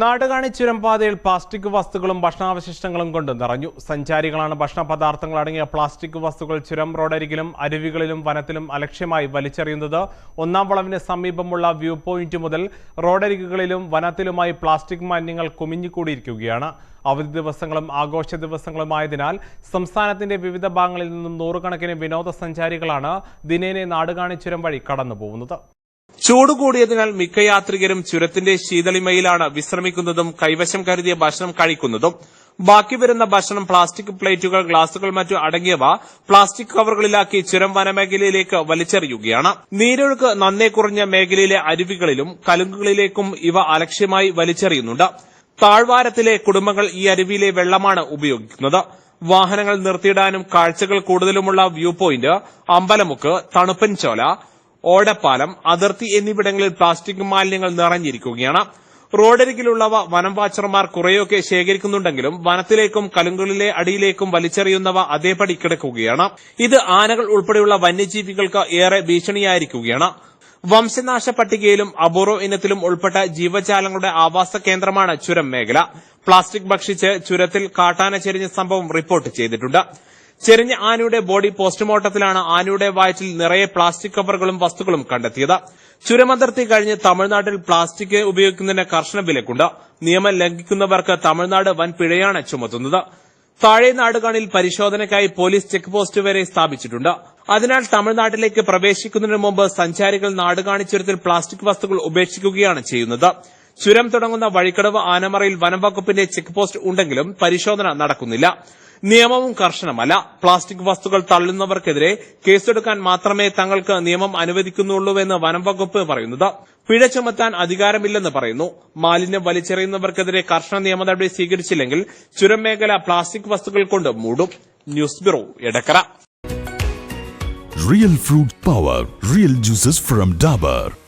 Nadukani ചുരംപാതയിൽ plastic വസ്തുക്കളും ഭക്ഷണാവശിഷ്ടങ്ങളും കൊണ്ട് നിറഞ്ഞു. സഞ്ചാരികളാണ് ഭക്ഷണ പദാർത്ഥങ്ങൾ അടങ്ങിയ പ്ലാസ്റ്റിക് വസ്തുക്കൾ ചുരം റോഡരികിലും അരുവികളിലും വനത്തിലും അലക്ഷ്യമായി വലിച്ചെറിയുന്നത്. ഒന്നാം വളവിന് സമീപമുള്ള വ്യൂ പോയിന്റ് മുതൽ റോഡരികുകളിലും വനത്തിലുമായി പ്ലാസ്റ്റിക് മാലിന്യങ്ങൾ കുമിഞ്ഞുകൂടിയിരിക്കുകയാണ്. അവധി ദിവസങ്ങളും ആഘോഷ ദിവസങ്ങളുമായതിനാൽ സംസ്ഥാനത്തിന്റെ വിവിധ ഭാഗങ്ങളിൽ നിന്നും നൂറുകണക്കിന് വിനോദസഞ്ചാരികളാണ് ദിനേനെ നാടുകാണി ചുരം വഴി കടന്നു പോകുന്നത് ചൂട് കൂടിയതിനാൽ മിക്ക യാത്രികരും ചുരത്തിന്റെ ശീതളിമയിലാണ് വിശ്രമിക്കുന്നതും കൈവശം കരുതിയ ഭക്ഷണം കഴിക്കുന്നതും. ബാക്കി വരുന്ന ഭക്ഷണം പ്ലാസ്റ്റിക് പ്ലേറ്റുകൾ ഗ്ലാസുകൾ മറ്റു അടങ്ങിയവ പ്ലാസ്റ്റിക് കവറുകളിലാക്കി ചുരം വനമേഖലയിലേക്ക് വലിച്ചെറിയുകയാണ്. നീരൊഴുക്ക് നന്നേ കുറഞ്ഞ മേഖലയിലെ അരുവികളിലും കലുങ്കുകളിലേക്കും ഇവ അലക്ഷ്യമായി വലിച്ചെറിയുന്നുണ്ട്. താഴ്വാരത്തിലെ കുടുംബങ്ങൾ ഈ അരുവിയിലെ വെള്ളമാണ് ഉപയോഗിക്കുന്നത്. വാഹനങ്ങൾ നിർത്തിയിടാനും കാഴ്ചകൾ കൂടുതലുമുള്ള വ്യൂ പോയിന്റ് അമ്പലമുക്ക് തണുപ്പൻ ചോല ഓടപ്പാലം അതിർത്തി എന്നിവിടങ്ങളിൽ പ്ലാസ്റ്റിക് മാലിന്യങ്ങൾ നിറഞ്ഞിരിക്കുകയാണ്. റോഡരികിലുള്ളവ വനം വാച്ചർമാർ കുറെയൊക്കെ ശേഖരിക്കുന്നുണ്ടെങ്കിലും വനത്തിലേക്കും കലുങ്കളിലെ അടിയിലേക്കും വലിച്ചെറിയുന്നവ അതേപടി കിടക്കുകയാണ്. ഇത് ആനകൾ ഉൾപ്പെടെയുള്ള വന്യജീവികൾക്ക് ഏറെ ഭീഷണിയായിരിക്കുകയാണ്. വംശനാശ പട്ടികയിലും അപൂർവ ഇനത്തിലും ഉൾപ്പെട്ട ജീവജാലങ്ങളുടെ ആവാസ കേന്ദ്രമാണ് ചുരം മേഖല. പ്ലാസ്റ്റിക് ഭക്ഷിച്ച് ചുരത്തിൽ കാട്ടാന ചെരിഞ്ഞ സംഭവം റിപ്പോർട്ട് ചെയ്തിട്ടുണ്ട്. ചെരിഞ്ഞ ആനയുടെ ബോഡി പോസ്റ്റ്മോർട്ടത്തിലാണ് ആനയുടെ വയറ്റിൽ നിറയെ പ്ലാസ്റ്റിക് കവറുകളും വസ്തുക്കളും കണ്ടെത്തിയത്. ചുരമതിർത്തി കഴിഞ്ഞ് തമിഴ്നാട്ടിൽ പ്ലാസ്റ്റിക് ഉപയോഗിക്കുന്നതിന് കർശന വിലക്കുണ്ട്. നിയമം ലംഘിക്കുന്നവർക്ക് തമിഴ്നാട് വൻ പിഴയാണ് ചുമത്തുന്നത്. താഴെ നാടുകാണിൽ പരിശോധനയ്ക്കായി പോലീസ് ചെക്ക് പോസ്റ്റ് വരെ സ്ഥാപിച്ചിട്ടുണ്ട്. അതിനാൽ തമിഴ്നാട്ടിലേക്ക് പ്രവേശിക്കുന്നതിന് മുമ്പ് സഞ്ചാരികൾ നാടുകാണി ചുരത്തിൽ പ്ലാസ്റ്റിക് വസ്തുക്കൾ ഉപേക്ഷിക്കുകയാണ് ചെയ്യുന്നത്. ചുരം തുടങ്ങുന്ന വഴിക്കടവ് ആനമറയിൽ വനംവകുപ്പിന്റെ ചെക്ക് പോസ്റ്റ് ഉണ്ടെങ്കിലും പരിശോധന നടക്കുന്നില്ല. നിയമവും കർശനമല്ല. പ്ലാസ്റ്റിക് വസ്തുക്കൾ തള്ളുന്നവർക്കെതിരെ കേസെടുക്കാൻ മാത്രമേ തങ്ങൾക്ക് നിയമം അനുവദിക്കുന്നുള്ളൂവെന്ന് വനംവകുപ്പ് പറയുന്നത്. പിഴ ചുമത്താൻ അധികാരമില്ലെന്ന് പറയുന്നു. മാലിന്യം വലിച്ചെറിയുന്നവർക്കെതിരെ കർശന നിയമ നടപടി സ്വീകരിച്ചില്ലെങ്കിൽ ചുരം മേഖല പ്ലാസ്റ്റിക് വസ്തുക്കൾ കൊണ്ട് മൂടും. News bureau Edakkara. Real fruit power real juices from Dabur.